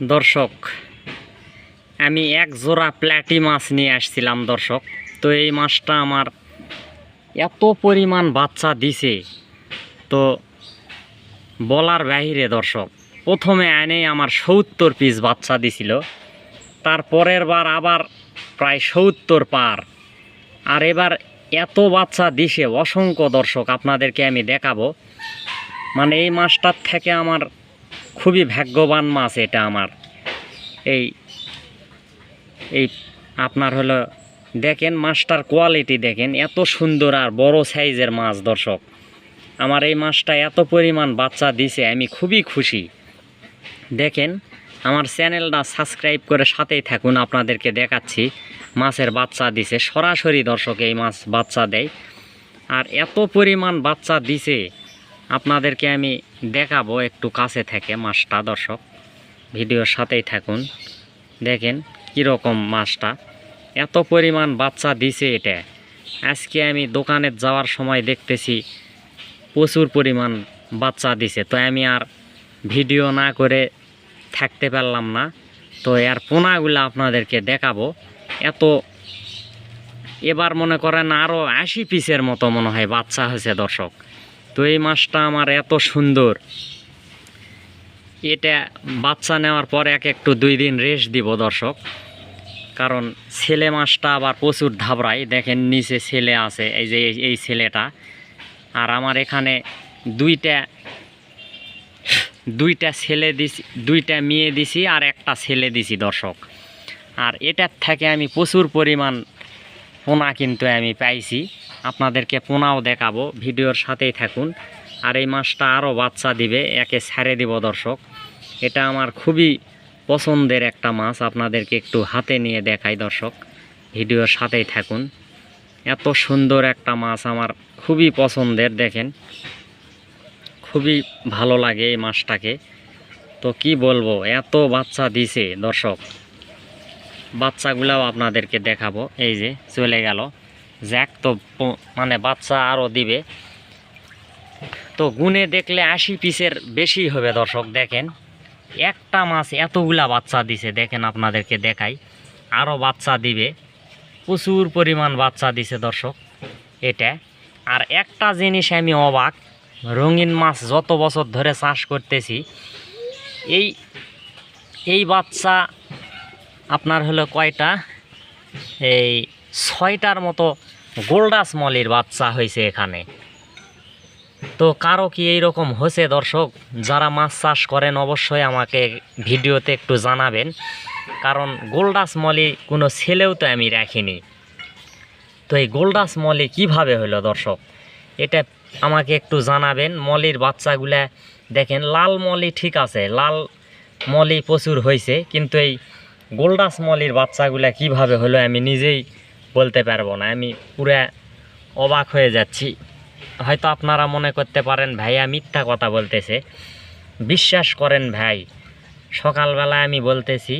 দর্শক, আমি এক জোড়া প্ল্যাটি মাছ নিয়ে আসছিলাম দর্শক। তো এই মাছটা আমার এত পরিমাণ বাচ্চা দিছে। তো বলার বাহিরে দর্শক, প্রথমে আনে আমার সত্তর পিস বাচ্চা দিছিল, তার পরের বার আবার প্রায় সত্তর পার। আর এবার এত বাচ্চা দিছে, অসংখ্য দর্শক, আপনাদেরকে আমি দেখাবো। মানে এই মাছটার থেকে আমার খুবই ভাগ্যবান মাছ এটা আমার। এই এই আপনার হলো, দেখেন মাছটার কোয়ালিটি দেখেন, এত সুন্দর আর বড় সাইজের মাছ দর্শক। আমার এই মাছটা এত পরিমাণ বাচ্চা দিছে, আমি খুবই খুশি। দেখেন, আমার চ্যানেলটা সাবস্ক্রাইব করে সাথেই থাকুন, আপনাদেরকে দেখাচ্ছি, মাছের বাচ্চা দিছে। সরাসরি দর্শক এই মাছ বাচ্চা দেয়। আর এত পরিমাণ বাচ্চা দিছে আপনাদেরকে আমি দেখাবো একটু কাছে থেকে মাছটা, দর্শক। ভিডিওর সাথেই থাকুন। দেখেন কীরকম মাছটা। এত পরিমাণ বাচ্চা দিছে এটা। আজকে আমি দোকানে যাওয়ার সময় দেখতেছি প্রচুর পরিমাণ বাচ্চা দিছে। তো আমি আর ভিডিও না করে থাকতে পারলাম না। তো এর পোনাগুলো আপনাদেরকে দেখাবো। এত এবার মনে করেন আরও আশি পিসের মতো মনে হয় বাচ্চা হয়েছে, দর্শক। তো এই মাছটা আমার এত সুন্দর। এটা বাচ্চা নেওয়ার পর এক একটু দুই দিন রেস্ট দিব দর্শক। কারণ ছেলে মাছটা আবার প্রচুর ধাবড়ায়। দেখেন নিচে ছেলে আছে, এই যে এই- ছেলেটা। আর আমার এখানে দুইটা দুইটা ছেলে দিছি দুইটা মেয়ে দিছি আর একটা ছেলে দিছি দর্শক। আর এটার থেকে আমি প্রচুর পরিমাণ পোনা কিন্তু আমি পাইছি। আপনাদেরকে পোনাও দেখাবো, ভিডিওর সাথেই থাকুন। আর এই মাছটা আরও বাচ্চা দিবে, একে ছেড়ে দিব দর্শক। এটা আমার খুবই পছন্দের একটা মাছ, আপনাদেরকে একটু হাতে নিয়ে দেখাই দর্শক। ভিডিওর সাথেই থাকুন। এত সুন্দর একটা মাছ আমার খুবই পছন্দের, দেখেন। খুবই ভালো লাগে এই মাছটাকে। তো কি বলব, এত বাচ্চা দিছে দর্শক। বাচ্চাগুলাও আপনাদেরকে দেখাবো, এই যে চলে গেল। জ্যাক তো মানে বাচ্চা আরও দিবে। তো গুনে দেখলে আশি পিসের বেশি হবে দর্শক, দেখেন। একটা মাছ এতগুলা বাচ্চা দিছে, দেখেন আপনাদেরকে দেখাই। আরও বাচ্চা দিবে, প্রচুর পরিমাণ বাচ্চা দিছে দর্শক এটা। আর একটা জিনিস আমি অবাক, রঙিন মাছ যত বছর ধরে চাষ করতেছি, এই এই বাচ্চা আপনার হলো কয়টা? এই ছয়টার মতো গোল্ডাস মলির বাচ্চা হয়েছে এখানে। তো কারও কি এইরকম হয়েছে দর্শক? যারা মাছ চাষ করেন অবশ্যই আমাকে ভিডিওতে একটু জানাবেন। কারণ গোল্ডাস মলি কোনো ছেলেও তো আমি রাখিনি। তো এই গোল্ডাস মলি কীভাবে হলো দর্শক? এটা আমাকে একটু জানাবেন। মলির বাচ্চাগুলা দেখেন, লাল মলি ঠিক আছে, লাল মলি প্রচুর হয়েছে। কিন্তু এই গোল্ডাস মলির বাচ্চাগুলা কীভাবে হলো আমি নিজেই বলতে পারব না, আমি পুরা অবাক হয়ে যাচ্ছি। হয়তো আপনারা মনে করতে পারেন, ভাইয়া মিথ্যা কথা বলতেছে। বিশ্বাস করেন ভাই, সকালবেলা আমি বলতেছি,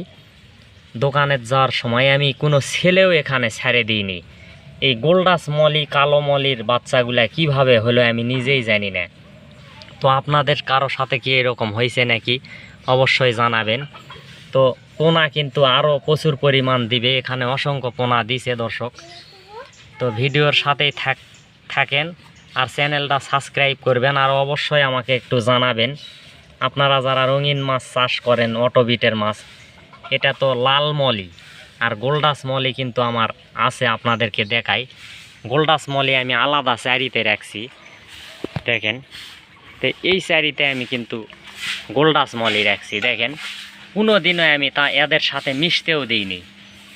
দোকানে যাওয়ার সময় আমি কোনো ছেলেও এখানে ছেড়ে দিইনি। এই গোল্ডাস মলি, কালো মলির বাচ্চাগুলা কীভাবে হলো আমি নিজেই জানি না। তো আপনাদের কারও সাথে কি এরকম হয়েছে নাকি? অবশ্যই জানাবেন। তো পোনা কিন্তু আরও প্রচুর পরিমাণ দিবে। এখানে অসংখ্য পোনা দিছে দর্শক। তো ভিডিওর সাথেই থাক, থাকেন আর চ্যানেলটা সাবস্ক্রাইব করবেন আর অবশ্যই আমাকে একটু জানাবেন। আপনারা যারা রঙিন মাছ চাষ করেন, অটোবিটের মাছ, এটা তো লাল মলি আর গোল্ডাস মলি কিন্তু আমার আছে, আপনাদেরকে দেখাই। গোল্ডাস মলি আমি আলাদা চারিতে রাখছি, দেখেন। তো এই চারিতে আমি কিন্তু গোল্ডাস মলি রাখছি, দেখেন। কোনো দিনও আমি তা এদের সাথে মিশতেও দিইনি।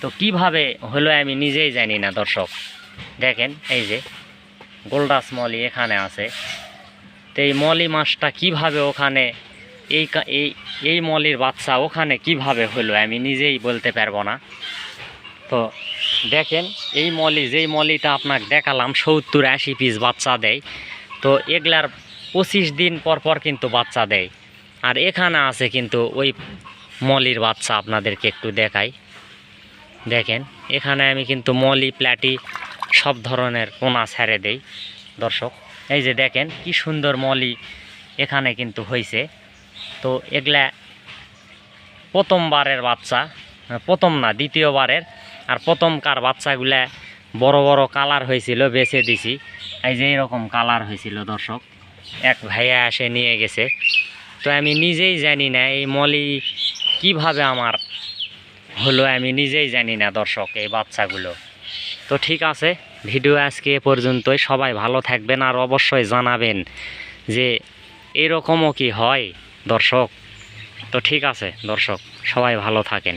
তো কীভাবে হলো আমি নিজেই জানি না, দর্শক। দেখেন, এই যে, গোল্ডাস মলি এখানে আছে। তো এই মলি মাছটা কীভাবে ওখানে, এই এই এই মলির বাচ্চা ওখানে কীভাবে হলো আমি নিজেই বলতে পারব না। তো দেখেন, এই মলি, যেই মলিটা আপনাকে দেখালাম, সত্তর আশি পিস বাচ্চা দেয়। তো এগুলার পঁচিশ দিন পর পর কিন্তু বাচ্চা দেয়। আর এখানে আছে কিন্তু ওই মলির বাচ্চা আপনাদেরকে একটু দেখাই। দেখেন, এখানে আমি কিন্তু মলি, প্ল্যাটি সব ধরনের পোনা ছেড়ে দেই, দর্শক। এই যে দেখেন, কি সুন্দর মলি এখানে কিন্তু হয়েছে তো এগুলা প্রথমবারের বাচ্চা, প্রথম না, দ্বিতীয়বারের। আর প্রথমকার বাচ্চাগুলা বড় বড় কালার হয়েছিল, বেছে দিছি। এই যে এরকম কালার হয়েছিল, দর্শক। এক ভাইয়া এসে নিয়ে গেছে। তো আমি নিজেই জানি না, এই মলি কীভাবে আমার হলো আমি নিজেই জানি না দর্শক, এই বাচ্চাগুলো। তো ঠিক আছে, ভিডিও আজকে এ পর্যন্তই। সবাই ভালো থাকবেন আর অবশ্যই জানাবেন যে এরকমও কি হয় দর্শক। তো ঠিক আছে দর্শক, সবাই ভালো থাকেন।